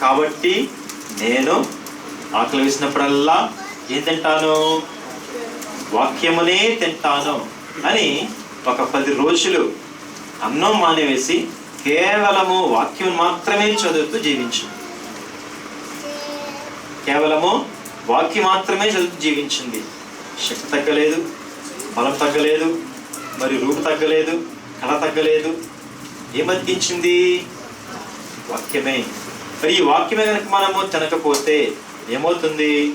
కాబట్టి నేను ఆకలి వేసినప్పుడల్లా ఏం తింటాను? వాక్యమునే తింటాను అని ఒక పది రోజులు అన్నం మానేవేసి కేవలము వాక్యం మాత్రమే చదువుతూ జీవించింది కేవలము వాక్యం మాత్రమే చదువుతూ జీవించింది శక్తి తగ్గలేదు బలం తగ్గలేదు మరి రూపు తగ్గలేదు కళ తగ్గలేదు ఏం వాక్యమే. మరి ఈ వాక్యమే కనుక మనము తినకపోతే ఏమవుతుంది?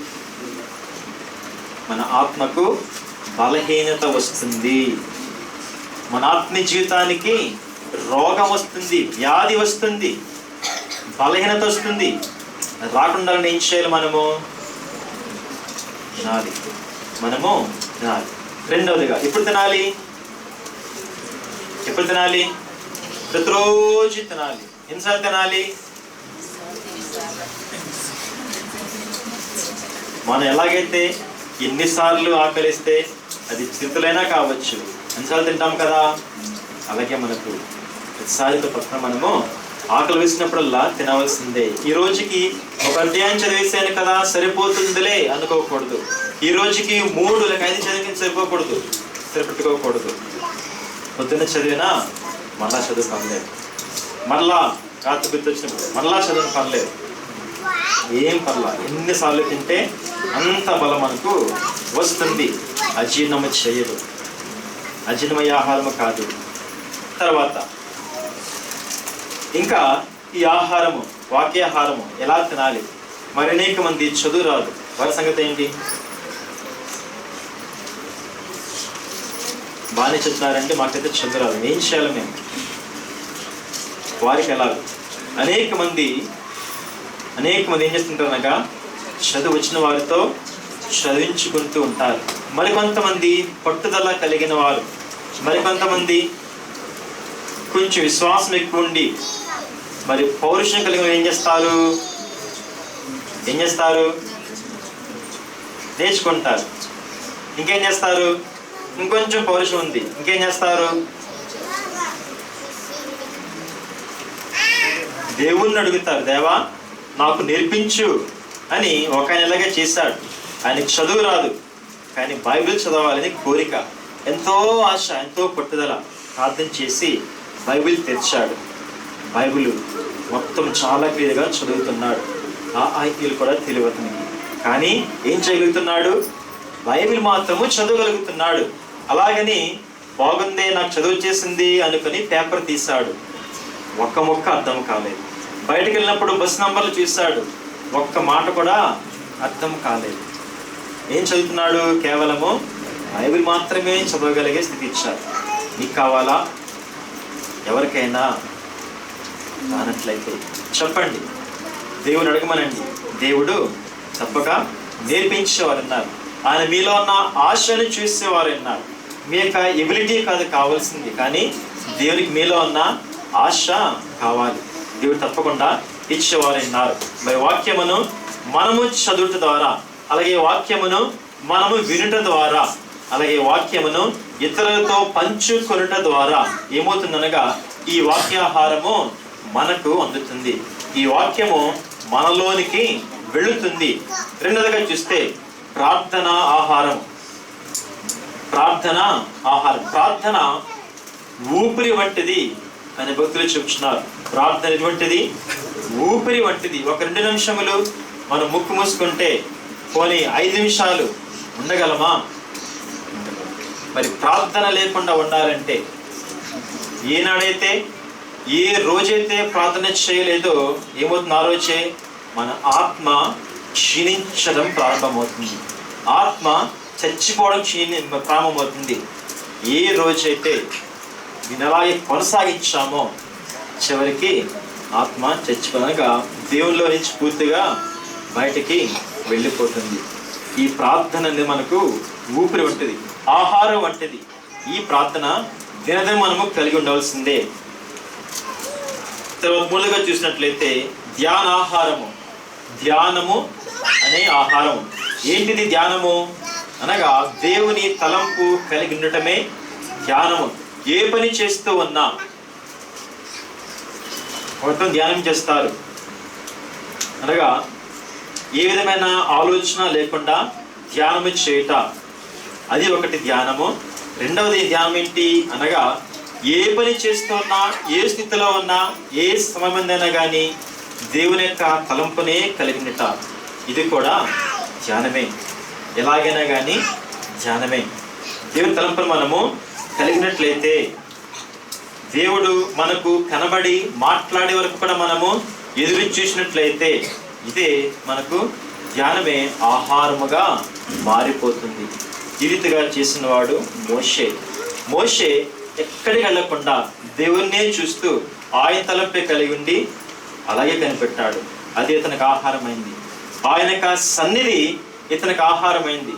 మన ఆత్మకు బలహీనత వస్తుంది. మన ఆత్మ జీవితానికి రోగం వస్తుంది వ్యాధి వస్తుంది బలహీనత వస్తుంది. అది రాకుండా ఏం చేయాలి మనము? తినాలి. మనము తినాలి. రెండవదిగా ఎప్పుడు తినాలి? ఎప్పుడు తినాలి? ప్రతిరోజు తినాలి. ఎన్నిసార్లు తినాలి? మనం ఎలాగైతే ఎన్నిసార్లు ఆకలిస్తే అది స్థితులైనా కావచ్చు. ఎన్నిసార్లు తింటాం కదా? అలాగే మనకు ప్రతిసారి పక్కన మనము ఆకలి వేసినప్పుడల్లా తినవలసిందే. ఈ రోజుకి ఒక అధ్యాయం చదివేసాను కదా సరిపోతుందిలే అనుకోకూడదు. ఈ రోజుకి మూడు లేక ఐదు చదివి సరిపోకూడదు. సరిపెట్టుకోకూడదు. పొద్దున్న చదివినా మళ్ళా చదువు పనిలేదు. మళ్ళా రాత్రి గుర్తొచ్చినప్పుడు మళ్ళా చదువు పనిలేదు. ఏం పర్లా ఎన్నిసార్లు తింటే అంత బలం మనకు వస్తుంది. అజీర్ణము చేయదు. అజీర్ణమయ్యే ఆహారము కాదు. తర్వాత ఇంకా ఈ ఆహారము వాక్యాహారము ఎలా తినాలి? మరి అనేక మంది చదువు రాదు వారి సంగతి ఏంటి? బాగానే చెప్తున్నారంటే మాకైతే చదువు రాదు ఏం చేయాలి మేము? వారికి ఎలా అనేక మంది అనేక మంది ఏం చేస్తుంటారు అనగా చదువు వచ్చిన వారితో చదివించుకుంటూ ఉంటారు. మరికొంతమంది పట్టుదల కలిగిన వారు మరికొంతమంది కొంచెం విశ్వాసం ఎక్కువ ఉండి మరి పౌరుషం కలిగిన ఏం చేస్తారు? ఏం చేస్తారు? నేర్చుకుంటారు. ఇంకేం చేస్తారు? ఇంకొంచెం పౌరుషం ఉంది. ఇంకేం చేస్తారు? దేవుణ్ణి అడుగుతారు. దేవా నాకు నేర్పించు అని ఒక ఆయన ఇలాగే చేశాడు. ఆయనకి చదువు రాదు. కానీ బైబిల్ చదవాలని కోరిక ఎంతో ఆశ ఎంతో పట్టుదల ప్రార్థన చేసి బైబిల్ తెరిచాడు. బైబిల్ మొత్తం చాలా క్లియర్గా చదువుతున్నాడు. ఆ ఐక్యులు కూడా తెలియదు కానీ ఏం చేయగలుగుతున్నాడు? బైబిల్ మాత్రము చదవగలుగుతున్నాడు. అలాగని బాగుందే నాకు చదువు చేసింది అనుకుని పేపర్ తీశాడు. ఒక్క మొక్క అర్థం కాలేదు. బయటకు వెళ్ళినప్పుడు బస్ నంబర్లు చూశాడు ఒక్క మాట కూడా అర్థం కాలేదు. ఏం చదువుతున్నాడు కేవలము? బైబిల్ మాత్రమే చదవగలిగే స్థితి ఇచ్చారు నీకు కావాలా? ఎవరికైనా కానట్లయితే చెప్పండి. దేవుడు అడగమనండి. దేవుడు తప్పక నేర్పించేవారున్నారు. ఆయన మీలో ఉన్న ఆశను చూసేవారు ఉన్నారు మీ యొక్క ఎబిలిటీ కాదు కావాల్సింది. కానీ దేవునికి మీలో ఉన్న ఆశ కావాలి. దేవుడు తప్పకుండా ఇచ్చేవారు మరి వాక్యమును మనము చదువుట ద్వారా అలాగే వాక్యమును మనము వినుట ద్వారా అలాగే వాక్యమును ఇతరులతో పంచుకొనుట ద్వారా ఏమవుతుందనగా ఈ వాక్యాహారము మనకు అందుతుంది. ఈ వాక్యము మనలోనికి వెళుతుంది. రెండోదిగా చూస్తే ప్రార్థన ఆహారం. ప్రార్థన ఆహారం. ప్రార్థన ఊపిరి వంటిది. అని భక్తులు చెబుతున్నారు. ప్రార్థన ఎటువంటిది? ఊపిరి వంటిది. ఒక రెండు నిమిషములు మనం ముక్కు మూసుకుంటే పోనీ ఐదు నిమిషాలు ఉండగలమా? మరి ప్రార్థన లేకుండా ఉండాలంటే ఏనాడైతే ఏ రోజైతే ప్రార్థన చేయలేదో ఏమవుతుంది? ఆ రోజే మన ఆత్మ క్షీణించడం ప్రారంభమవుతుంది. ఆత్మ చచ్చిపోవడం క్షీణి ప్రారంభమవుతుంది. ఏ రోజైతే దీని అలాగే కొనసాగించామో. చివరికి ఆత్మ చచ్చిపోనగా దేవుల్లో నుంచి పూర్తిగా బయటికి వెళ్ళిపోతుంది. ఈ ప్రార్థన అనేది మనకు ఊపిరి వంటిది ఆహారం వంటిది. ఈ ప్రార్థన దినదే మనము కలిగి ఉండవలసిందే. తర్వాత మూడుగా చూసినట్లయితే ధ్యానాహారము. ధ్యానము అనే ఆహారం. ఏంటిది ధ్యానము? అనగా దేవుని తలంపు కలిగి ఉండటమే ధ్యానము. ఏ పని చేస్తూ ఉన్నా మొత్తం ధ్యానం చేస్తారు. అనగా ఏ విధమైన ఆలోచన లేకుండా ధ్యానము చేయుట. అది ఒకటి ధ్యానము. రెండవది ధ్యానం ఏంటి? అనగా ఏ పని చేస్తున్నా ఏ స్థితిలో ఉన్నా ఏ సమయమైనా కానీ దేవుని యొక్క తలంపునే కలిగినట. ఇది కూడా ధ్యానమే. ఎలాగైనా కానీ ధ్యానమే. దేవుని తలంపును మనము కలిగినట్లయితే దేవుడు మనకు కనబడి మాట్లాడే వరకు కూడా మనము ఎదురు చూసినట్లయితే ఇదే మనకు ధ్యానమే ఆహారముగా మారిపోతుంది. ఈ రీతిగా చేసిన వాడు మోషే. మోషే ఎక్కడికి వెళ్ళకుండా దేవుణ్ణే చూస్తూ ఆయన తలంపే కలిగి ఉండి అలాగే కనిపెట్టాడు. అది ఇతనికి ఆహారమైంది. ఆయన యొక్క సన్నిధి ఇతనికి ఆహారమైంది.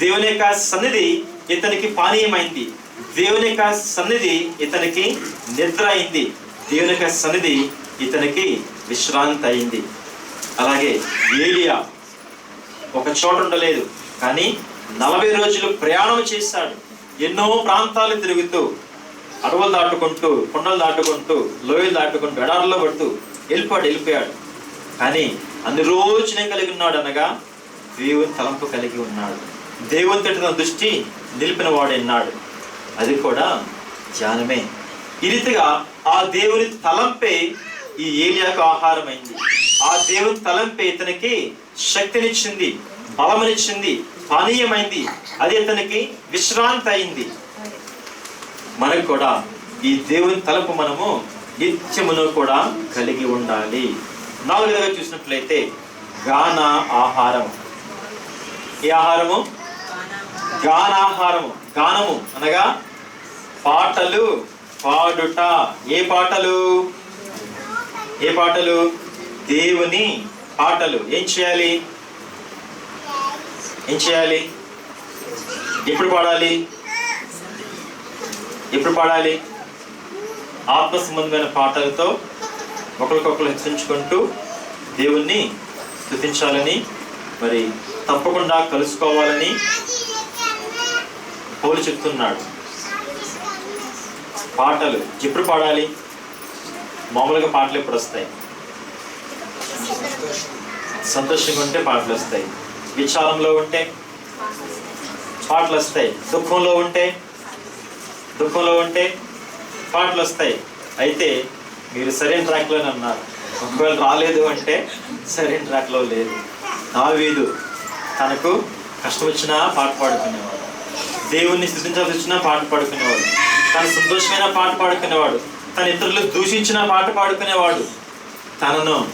దేవుని యొక్క సన్నిధి ఇతనికి పానీయమైంది. దేవుని యొక్క సన్నిధి ఇతనికి నిద్ర అయింది. దేవుని యొక్క సన్నిధి ఇతనికి విశ్రాంతి అయింది. అలాగే ఏలియా ఒక చోట ఉండలేదు కానీ నలభై రోజులు ప్రయాణం చేశాడు. ఎన్నో ప్రాంతాలు తిరుగుతూ అడవులు దాటుకుంటూ కొండలు దాటుకుంటూ లోయలు దాటుకుంటూ ఎడారులో పడుతూ వెళ్ళిపోయాడు వెళ్ళిపోయాడు. కానీ అన్ని రోజునే కలిగి ఉన్నాడు అనగా దేవుని తలంపు కలిగి ఉన్నాడు. దేవుని తట్టిన దృష్టి నిలిపిన వాడన్నాడు అది కూడా ధ్యానమే. ఈ రీతిగా ఆ దేవుని తలంపే ఈ ఏలియాకు ఆహారమైంది. ఆ దేవుని తలంపే ఇతనికి శక్తినిచ్చింది బలమనిచ్చింది పానీయమైంది. అది ఇతనికి విశ్రాంతి అయింది మనకు కూడా ఈ దేవుని తలంపు మనము నిత్యమును కూడా కలిగి ఉండాలి. నాలుగైదుగా చూసినట్లయితే గాన ఆహారం ఏ ఆహారము? గానాహారము. గానము అనగా పాటలు పాడుట. ఏ పాటలు? ఏ పాటలు? దేవుని పాటలు. ఏం చేయాలి? ఏం చేయాలి? ఎప్పుడు పాడాలి? ఎప్పుడు పాడాలి? ఆత్మ సంబంధమైన పాటలతో ఒకరికొకరు హెచ్చరించుకుంటూ దేవుణ్ణి స్థుతించాలని మరి తప్పకుండా కలుసుకోవాలని పౌలు చెప్తున్నాడు. పాటలు ఎప్పుడు పాడాలి? మామూలుగా పాటలు ఎప్పుడు వస్తాయి? సంతోషంగా ఉంటే పాటలు వస్తాయి. విచారంలో ఉంటే పాటలు వస్తాయి. దుఃఖంలో ఉంటే దుఃఖంలో ఉంటే పాటలు వస్తాయి. అయితే మీరు సరైన ట్రాక్లోనే ఉన్నారు ఒకవేళ రాలేదు అంటే సరైన ట్రాక్లో లేదు. దావీదు తనకు కష్టం వచ్చినా పాట పాడుకునేవాడు. దేవుణ్ణి స్థుతించాల్సి పాట పాడుకునేవాడు. తన సంతోషమైన పాట పాడుకునేవాడు. తన ఇతరులు దూషించిన పాట పాడుకునేవాడు. తనను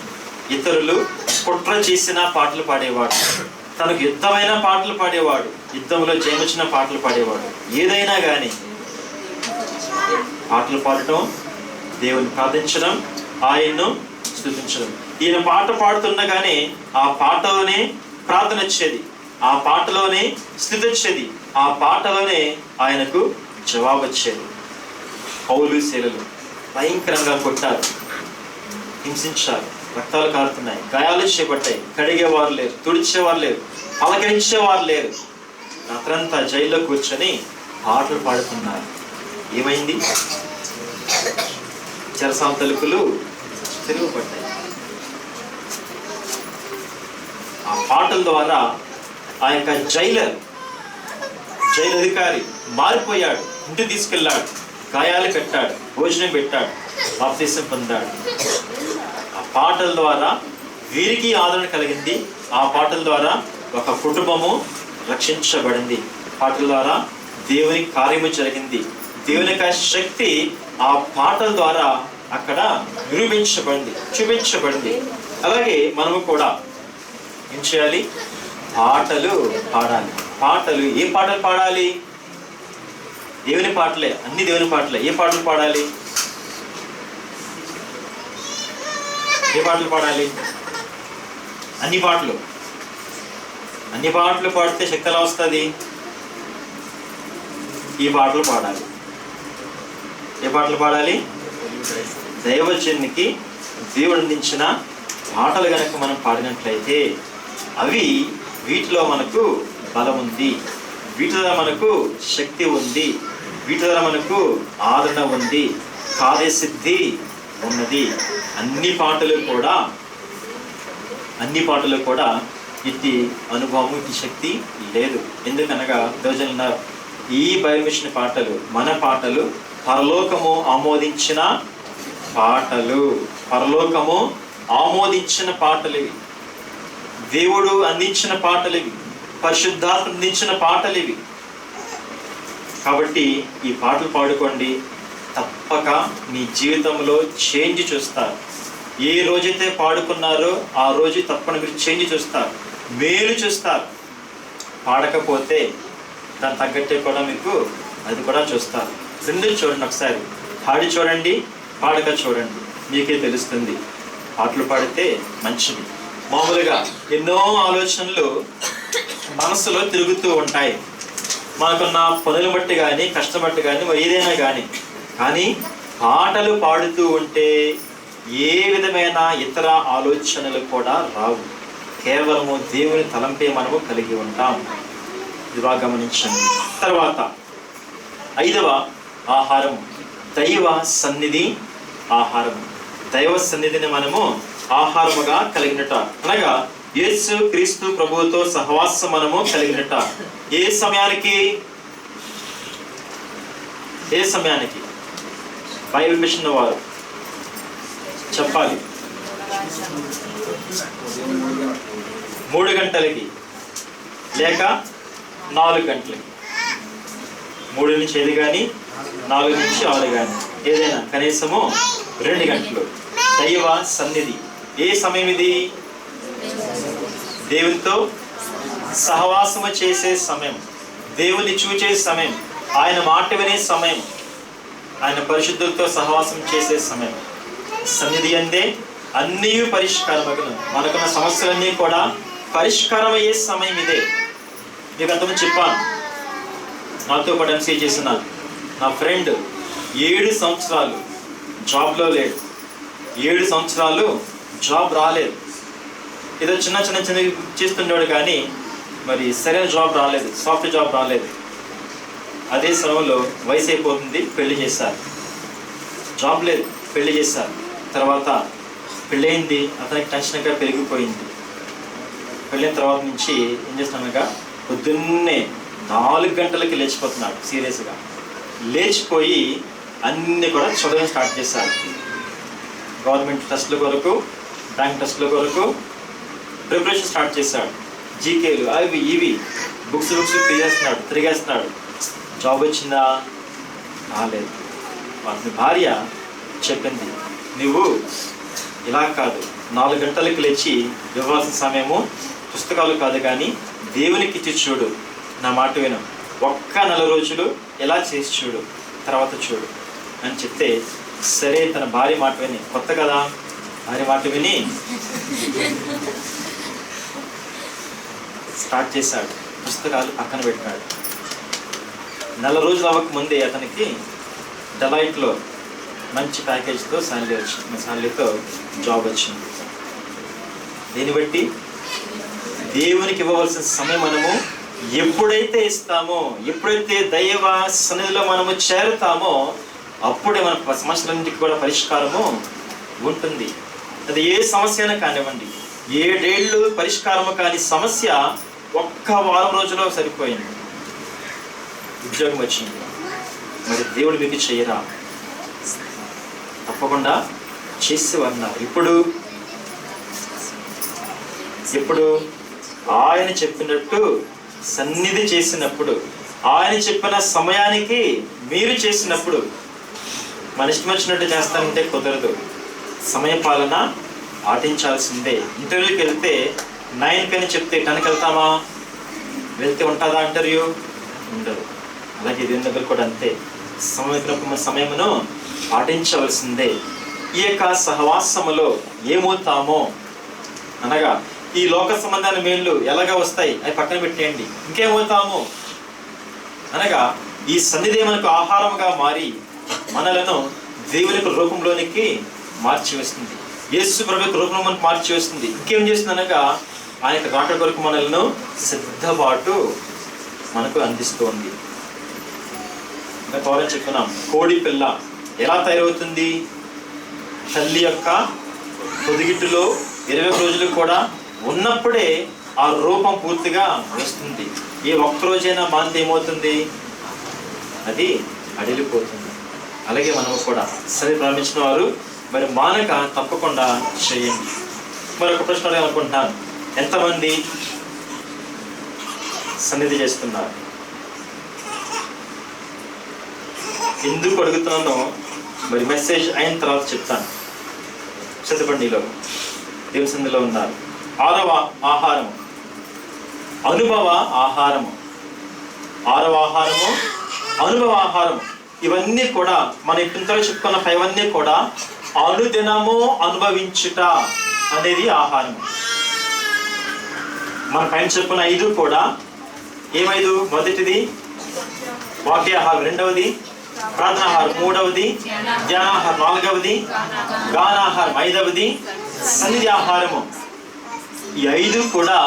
ఇతరులు కుట్ర చేసిన పాటలు పాడేవాడు. తనకు యుద్ధమైన పాటలు పాడేవాడు. యుద్ధంలో జయమిచ్చిన పాటలు పాడేవాడు. ఏదైనా కానీ పాటలు పాడటం దేవుని ప్రార్థించడం ఆయన్ను స్థుతించడం. ఈయన పాట పాడుతుండగానే ఆ పాటలోనే ప్రార్థన వచ్చేది. ఆ పాటలోనే స్థితి వచ్చేది. ఆ పాటలనే ఆయనకు జవాబు వచ్చేది పౌలు శీలలు భయంకరంగా కొట్టారు. హింసించారు. రక్తాలు కారుతున్నాయి. గాయాలు చేపట్టాయి. కడిగేవారు లేరు. తుడిచేవారు లేరు. పలకరించేవారు లేరు. రాత్రంతా జైల్లో కూర్చొని పాటలు పాడుతున్నారు. ఏమైంది? చెరసాల తలుపులు తిరుగుపడ్డాయి. ఆ పాటల ద్వారా ఆ యొక్క జైలర్ జైలు అధికారి మారిపోయాడు ఇంటి తీసుకెళ్ళాడు గాయాలు కట్టాడు భోజనం పెట్టాడు బాప్తీసం పొందాడు. ఆ పాటల ద్వారా వీరికి ఆదరణ కలిగింది. ఆ పాటల ద్వారా ఒక కుటుంబము రక్షించబడింది. పాటల ద్వారా దేవుని కార్యము జరిగింది. దేవుని యొక్క శక్తి ఆ పాటల ద్వారా అక్కడ నిరూపించబడింది చూపించబడింది. అలాగే మనము కూడా ఏం చేయాలి? పాటలు పాడాలి. పాటలు ఏ పాటలు పాడాలి? దేవుని పాటలే అన్ని దేవుని పాటలే. ఏ పాటలు పాడాలి? ఏ పాటలు పాడాలి? అన్ని పాటలు. అన్ని పాటలు పాడితే శక్తి ఎలా వస్తుంది? ఈ పాటలు పాడాలి. ఏ పాటలు పాడాలి? దైవజనునికి దేవుడు అందించిన పాటలు కనుక మనం పాడినట్లయితే అవి వీటిలో మనకు బలం ఉంది వీటి ద్వారా మనకు శక్తి ఉంది. వీటి ద్వారా మనకు ఆదరణ ఉంది. కార్యసిద్ధి ఉన్నది. అన్ని పాటలు కూడా అన్ని పాటలు కూడా ఇది అనుభవం ఇది శక్తి లేదు. ఎందుకనగా దోజన ఈ బైబిల్ పాటలు మన పాటలు పరలోకము ఆమోదించిన పాటలు. పరలోకము ఆమోదించిన పాటలు దేవుడు అందించిన పాటలు ఇవి పరిశుద్ధాత్మ పాటలు ఇవి. కాబట్టి ఈ పాటలు పాడుకోండి. తప్పక మీ జీవితంలో చేంజ్ చూస్తారు. ఏ రోజైతే పాడుకున్నారో ఆ రోజు తప్పని మీరు చేంజ్ చూస్తారు. మేలు చూస్తారు. పాడకపోతే దాని తగ్గట్టే కూడా మీకు అది కూడా చూస్తారు. రెండు చూడండి ఒకసారి. పాడి చూడండి పాడక చూడండి. మీకే తెలుస్తుంది. పాటలు పాడితే మంచిది. మామూలుగా ఎన్నో ఆలోచనలు మనసులో తిరుగుతూ ఉంటాయి. మనకున్న పనులు బట్టి కానీ కష్టం బట్టి కానీ మరి ఏదైనా కానీ కానీ పాటలు పాడుతూ ఉంటే ఏ విధమైన ఇతర ఆలోచనలు కూడా రావు. కేవలము దేవుని తలంపే మనము కలిగి ఉంటాం. ఇది బాగా గమనించండి. తర్వాత ఐదవ ఆహారం దైవ సన్నిధి ఆహారం. దైవ సన్నిధిని మనము ఆహారముగా కలిగినట. అనగా యేసు క్రీస్తు ప్రభువుతో సహవాసం మనము కలిగినట్ట ఏ సమయానికి? ఏ సమయానికి? బైబిల్ మిషన్ వారు చెప్పాలి. మూడు గంటలకి లేక నాలుగు గంటలకి. మూడు నుంచి ఐదు కానీ నాలుగు నుంచి ఆరు కానీ ఏదైనా కనీసము రెండు గంటలు. దైవ సన్నిధి. ఏ సమయం ఇది? దేవునితో సహవాసము చేసే సమయం దేవుని చూచే సమయం ఆయన మాట వినే సమయం ఆయన పరిశుద్ధులతో సహవాసం చేసే సమయం. సన్నిధి అందే అన్నీ పరిష్కారమగును. మనకున్న సమస్యలన్నీ కూడా పరిష్కారం అయ్యే సమయం ఇదే. మీకు అతను చెప్పాను. నాతో పాటు ఎంసీ చేసిన నా ఫ్రెండ్ ఏడు సంవత్సరాలు జాబ్లో లేడు. ఏడు సంవత్సరాలు జాబ్ రాలేదు. ఏదో చిన్న చిన్న చిన్న చేస్తుండేవాడు కానీ మరి సరైన జాబ్ రాలేదు సాఫ్ట్ జాబ్ రాలేదు. అదే సమయంలో వయసు అయిపోతుంది పెళ్ళి చేశారు జాబ్ లేదు పెళ్ళి చేశారు తర్వాత పెళ్ళయింది అతనికి టెన్షన్గా పెరిగిపోయింది. పెళ్ళిన తర్వాత నుంచి ఏం చేస్తున్నానుగా పొద్దున్నే నాలుగు గంటలకి లేచిపోతున్నాడు సీరియస్గా. లేచిపోయి అన్నీ కూడా చదవడం స్టార్ట్ చేశాడు. గవర్నమెంట్ టెస్ట్ల కొరకు బ్యాంక్ టెస్ట్ల కొరకు ప్రిపరేషన్ స్టార్ట్ చేశాడు. జీకేలు అవి ఇవి. బుక్స్ బుక్స్ తిరిగేస్తున్నాడు తిరిగేస్తున్నాడు. జాబ్ వచ్చిందా? రాలేదు. వాటి భార్య చెప్పింది నువ్వు ఇలా కాదు. నాలుగు గంటలకు లేచి ఇవ్వాల్సిన సమయము పుస్తకాలు కాదు కానీ దేవునికి ఇచ్చి చూడు. నా మాట విను. ఒక్క నెల రోజులు ఎలా చేసి చూడు. తర్వాత చూడు. అని చెప్తే సరే తన భార్య మాట విని. కొత్త కదా? భార్య మాట విని. స్టార్ట్ చేశాడు. పుస్తకాలు పక్కన పెట్టాడు నెల రోజులు అవ్వక ముందే అతనికి డెలైట్లో మంచి ప్యాకేజ్తో శాలరీ వచ్చింది శాలరీతో జాబ్ వచ్చింది. దీన్ని బట్టి దేవునికి ఇవ్వవలసిన సమయం మనము ఎప్పుడైతే ఇస్తామో ఎప్పుడైతే దైవ సన్నిధిలో మనము చేరుతామో అప్పుడే మన సమస్యలన్నింటికి కూడా పరిష్కారము ఉంటుంది. అది ఏ సమస్య అయినా కానివ్వండి ఏడేళ్ళు పరిష్కారము కాని సమస్య ఒక్క వారం రోజులో సరిపోయింది. ఉద్యోగం వచ్చింది. మరి దేవుడు మీకు చేయరా? తప్పకుండా చేసేవారు ఇప్పుడు ఇప్పుడు ఆయన చెప్పినట్టు సన్నిధి చేసినప్పుడు ఆయన చెప్పిన సమయానికి మీరు చేసినప్పుడు మనిషి వచ్చినట్టు చేస్తానంటే కుదరదు. సమయ పాలన పాటించాల్సిందే. ఇంటర్వ్యూకి వెళ్తే నైన్కి అని చెప్తే టెన్కి వెళ్తామా వెళ్తే ఉంటుందా అంటారు ఉండదు. అలాగే దీని దగ్గర కూడా అంతే. సమయం సమయమును పాటించవలసిందే. ఈ యొక్క సహవాసములో ఏమవుతామో అనగా ఈ లోక సంబంధాల మేళ్ళు ఎలాగా వస్తాయి అవి పక్కన పెట్టేయండి. ఇంకేమవుతాము అనగా ఈ సన్నిధి మనకు ఆహారముగా మారి మనలను దేవుని యొక్క రూపంలోనికి మార్చి వేస్తుంది యేసు ప్రభు యొక్క రూపంలో మనకు మార్చి వేస్తుంది ఇంకేం చేస్తుంది అనగా ఆయన యొక్క రాకడ కొరకు మనలను సిద్ధపాటు మనకు అందిస్తోంది. ఇంకా త్వరగా చెప్తున్నాం కోడి పిల్ల ఎలా తయారవుతుంది? తల్లి యొక్క పొదిగిట్టులో ఇరవై రోజులు కూడా ఉన్నప్పుడే ఆ రూపం పూర్తిగా వస్తుంది. ఏ ఒక్కరోజైనా మాంతి ఏమవుతుంది? అది అడిలిపోతుంది అలాగే మనము కూడా సరే ప్రారంభించిన వారు మరి మానక తప్పకుండా చేయండి. మరొక ప్రశ్న అడగాలి అనుకుంటున్నాను ఎంతమంది సన్నిధి చేస్తున్నారు? ఎందుకు అడుగుతున్నానో మరి మెసేజ్ అయిన తర్వాత చెప్తాను. చదవండిలో దేవుని ఉన్నారు. ఆరవ ఆహారం. అనుభవ ఆహారము. ఆరవ ఆహారము అనుభవ ఆహారం. ఇవన్నీ కూడా మన ఇంతలో చెప్పుకున్న ఇవన్నీ కూడా అనుదినము అనుభవించుట అనేది ఆహారం మన పైన చెప్పిన ఐదు కూడా ఏమైదు? మొదటిది వాక్యాహారం రెండవది ప్రార్థనాహారం మూడవది ధ్యానాహారం నాలుగవది గానాహారం ఐదవది సన్నిధి ఆహారము ఈ ఐదు కూడా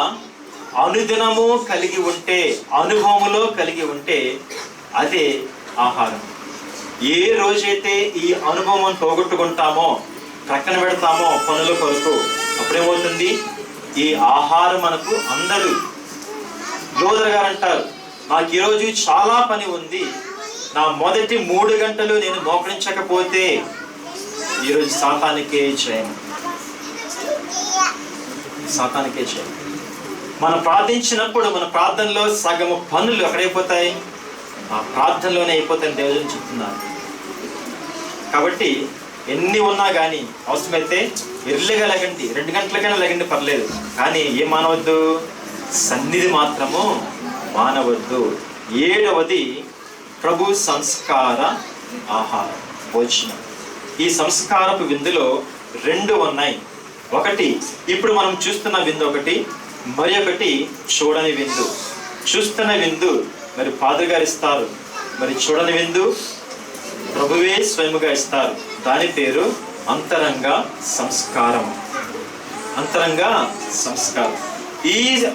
అనుదినము కలిగి ఉంటే అనుభవములో కలిగి ఉంటే అదే ఆహారం. ఏ రోజైతే ఈ అనుభవం పోగొట్టుకుంటామో ప్రక్కన పెడతామో పనుల కొరకు అప్పుడేమవుతుంది? ఈ ఆహారం మనకు అందరూ యోధర్ గారు అంటారు నాకు ఈరోజు చాలా పని ఉంది. నా మొదటి మూడు గంటలు నేను మోకరించకపోతే ఈరోజు సాతానికే చేయను సాతానికే చేయను మనం ప్రార్థించినప్పుడు మన ప్రార్థనలో సగము పనులు ఎక్కడైపోతాయి ఆ ప్రార్థనలోనే అయిపోతాయని దేవుడు చెప్తున్నారు. కాబట్టి ఎన్ని ఉన్నా కానీ అవసరమైతే ఎర్లీగా లగండి రెండు గంటలకైనా లెగండి పర్లేదు. కానీ ఏం మానవద్దు సన్నిధి మాత్రము మానవద్దు. ఏడవది ప్రభు సంస్కార ఆహారం. భోజనం ఈ సంస్కారపు విందులో రెండు ఉన్నాయి. ఒకటి ఇప్పుడు మనం చూస్తున్న విందు ఒకటి మరి ఒకటి చూడని విందు. చూస్తున్న విందు మరి ఫాదర్ గారు ఇస్తారు. మరి చూడని విందు ప్రభువే స్వయముగా ఇస్తారు. దాని పేరు అంతరంగ సంస్కారం. అంతరంగ సంస్కారం. ఈ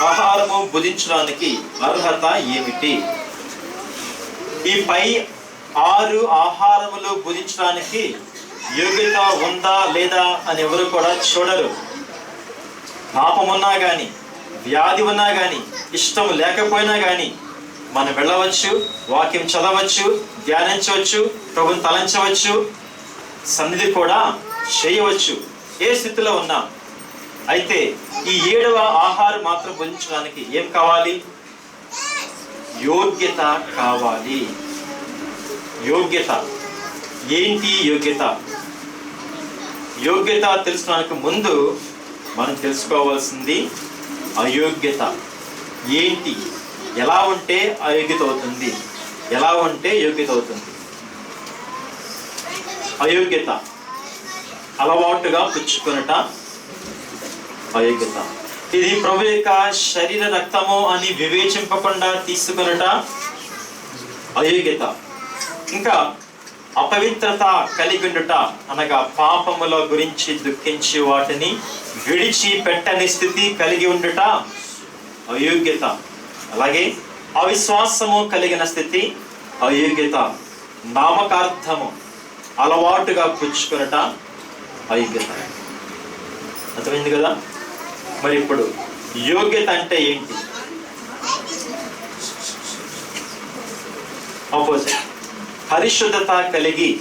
ఆహారము భుజించడానికి అర్హత ఏమిటి? ఈ పై ఆరు ఆహారములు భుజించడానికి యోగ్యత ఉందా లేదా అని ఎవరు కూడా చూడరు. పాపం ఉన్నా కానీ వ్యాధి ఉన్నా కానీ ఇష్టం లేకపోయినా కానీ మనం వెళ్ళవచ్చు వాక్యం చదవచ్చు ధ్యానించవచ్చు ప్రభుని తలంచవచ్చు సన్నిధి కూడా చేయవచ్చు. ఏ స్థితిలో ఉన్నా అయితే ఈ ఏడవ ఆహారం మాత్రం భుజించడానికి ఏం కావాలి? యోగ్యత కావాలి. యోగ్యత. ఏంటి యోగ్యత? యోగ్యత తెలుసుకోవడానికి ముందు మనం తెలుసుకోవాల్సింది అయోగ్యత. ఏంటి? ఎలా ఉంటే అయోగ్యత అవుతుంది? ఎలా ఉంటే యోగ్యత అవుతుంది? అయోగ్యత. అలవాటుగా పుచ్చుకొనట అయోగ్యత. ఇది ప్రభు యొక్క శరీర రక్తము అని వివేచింపకుండా తీసుకునట అయోగ్యత. ఇంకా అపవిత్రత కలిగి ఉండుట అనగా పాపముల గురించి దుఃఖించి వాటిని విడిచి పెట్టని స్థితి కలిగి ఉండుట అయోగ్యత. అలాగే అవిశ్వాసము కలిగిన స్థితి అయోగ్యత. నామకార్థము. అలవాటుగా పుచ్చుకునట అయోగ్యత అర్థమైంది కదా? మరి ఇప్పుడు యోగ్యత అంటే ఏంటి? ఆపోజిట్ పరిశుద్ధత కలిగి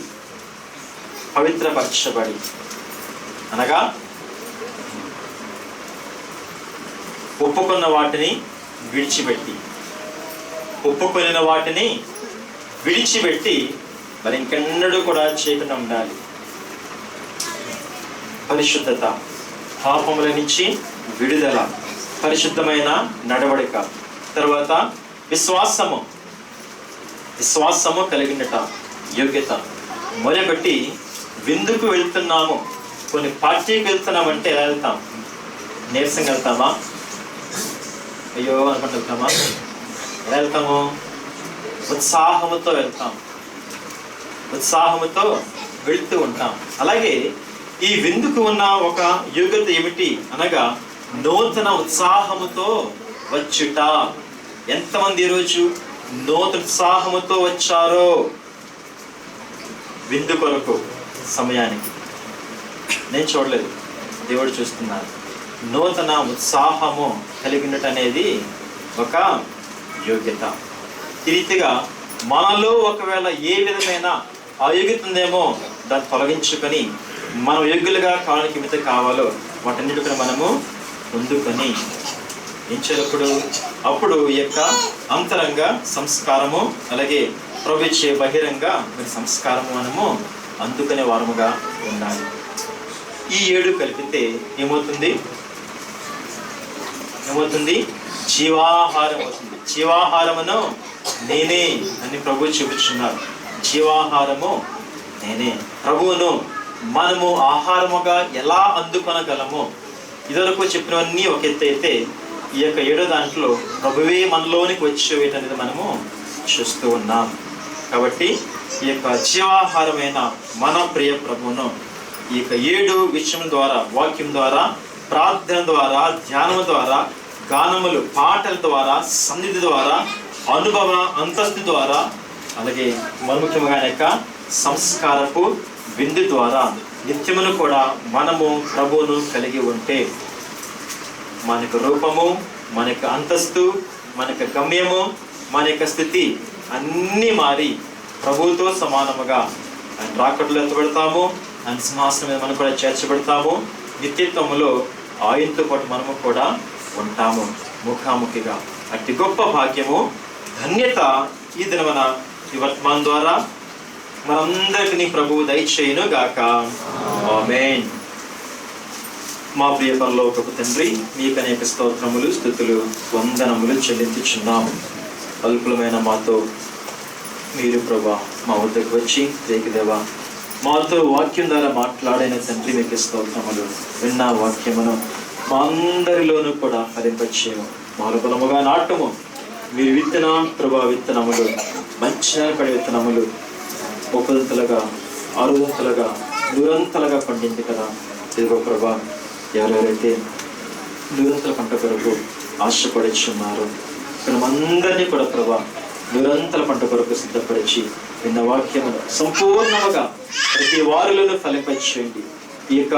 పవిత్రపరచబడి. అనగా ఒప్పుకున్న వాటిని విడిచిపెట్టి. ఒప్పుకొనిన వాటిని విడిచిపెట్టి మరి ఇంకెన్నడూ కూడా చేయకుండా ఉండాలి. పరిశుద్ధత పాపముల నుంచి విడుదల పరిశుద్ధమైన నడవడిక. తర్వాత విశ్వాసము. విశ్వాసము కలిగినట యోగ్యత. మరొకటి విందుకు వెళ్తున్నాము. కొన్ని పార్టీకి వెళ్తున్నామంటే ఎలా వెళ్తాం? నీరసంగా వెళ్తామా? అయ్యో అనుకుంటూ వెళ్తామా? ఎలా వెళ్తాము? ఉత్సాహముతో వెళ్తాం. ఉత్సాహముతో వెళుతూ ఉంటాం. అలాగే ఈ విందుకు ఉన్న ఒక యోగ్యత ఏమిటి అనగా నూతన ఉత్సాహముతో వచ్చుట. ఎంతమంది ఈరోజు నూతన ఉత్సాహముతో వచ్చారో? విందు కొరకు సమయానికి. నేను చూడలేదు. దేవుడు చూస్తున్నాను నూతన ఉత్సాహము కలిగినట్టు అనేది ఒక యోగ్యత. ఈ రీతిగా మనలో ఒకవేళ ఏ విధమైన అయోగ్యత ఉందేమో దాన్ని తొలగించుకొని మనం యోగ్యులుగా కాలానికి మిత కావాలో వాటన్నిటిని మనము పొందుకొని ఎంచేటప్పుడు అప్పుడు? ఈ యొక్క అంతరంగ సంస్కారము అలాగే ప్రవేశే బహిరంగ మరి సంస్కారము మనము అందుకునే వారముగా ఉండాలి. ఈ ఏడు కలిపితే ఏమవుతుంది? ఏమవుతుంది? జీవాహారం అవుతుంది. జీవాహారమును నేనే అని ప్రభు చూపించున్నారు. జీవాహారము నేనే. ప్రభువును మనము ఆహారముగా ఎలా అందుకొనగలము? ఇదివరకు చెప్పినవన్నీ ఒక ఎత్తు అయితే ఈ యొక్క ఏడో దాంట్లో ప్రభువే మనలోనికి వచ్చేవేటి మనము చూస్తూ ఉన్నాం. కాబట్టి ఈ యొక్క జీవాహారమైన మన ప్రియ ప్రభువును ఈ యొక్క ఏడు విషయం ద్వారా వాక్యం ద్వారా ప్రార్థన ద్వారా ధ్యానం ద్వారా గానములు పాటల ద్వారా సన్నిధి ద్వారా అనుభవ అంతస్తు ద్వారా అలాగే మరి ముఖ్యంగా యొక్క సంస్కారపు విందు ద్వారా నిత్యమును కూడా మనము ప్రభువును కలిగి ఉంటే మన యొక్క రూపము మన యొక్క అంతస్తు మన యొక్క గమ్యము మన యొక్క స్థితి అన్నీ మారి ప్రభువుతో సమానముగా ఆయన రాకట్లో ఎత్తబెడతాము ఆయన సింహాసనం మీద మనం కూడా చేర్చబడతాము నిత్యత్వములో ఆయనతో పాటు మనము కూడా ఉంటాము. ముఖాముఖిగా. అట్టి గొప్ప భాగ్యము ధన్యత ఈ దినమన ఈ వర్తమానం ద్వారా మనందరికీ ప్రభువు దయచేయును గాక. ఆమేన్. మా ప్రియ పరలోకపు తండ్రి మీకు అనేక స్తోత్రములు స్థుతులు వందనములు చెల్లించుచున్నాము. అల్పులమైన మాతో మీరు ప్రభా మా వద్దకు వచ్చి దేవా మాతో వాక్యం ద్వారా మాట్లాడిన తండ్రి మీకు స్తోత్రములు విన్న వాక్యమును మా అందరిలోనూ కూడా ఫలింపచేయము. మాల బలముగా నాటము. మీరు విత్తన ప్రభా విత్తనములు మంచిగా పడే విత్తనములు ముప్పదంతలుగా అరువంతలుగా నూరంతలుగా పండింది కదా. ఇదిగో ప్రభా ఎవరెవరైతే దూరంతల పంట కొరకు ఆశపడిచున్నారు ఇక్కడ అందరినీ కూడా ప్రభా నిరంతర పంట కొరకు సిద్ధపరిచి విన్న వాక్యమును సంపూర్ణముగా ప్రతి వారిలోనూ ఫలింపచేయండి. ఈ యొక్క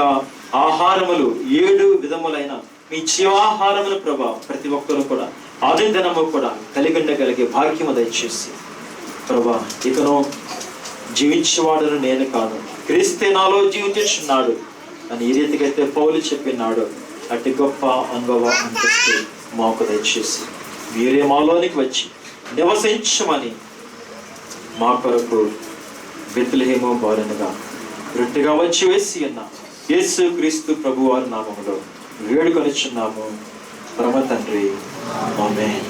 ఆహారములు ఏడు విధములైన మీ జీవాహారమును ప్రభా ప్రతి ఒక్కరూ కూడా ఆదిదినము కూడా కలిగి ఉండగలిగే భాగ్యము దయచేసి ప్రభా ఇతను జీవించేవాడను నేను కాను క్రీస్తే నాలో జీవించున్నాడు అని ఈ రీతికైతే పౌలు చెప్పినాడు. అటు గొప్ప అనుభవ అంతస్తు మాకు దయచేసి. మీరే మాలోనికి వచ్చి నివసించమని మా కొరకు బెత్లహేమో బాలనగా రొట్టెగా వచ్చి వేసి ఉన్న యేసు క్రీస్తు ప్రభువారి నామంలో నామములో వేడుకొనిచున్నాము. పరమ తండ్రి. ఆమె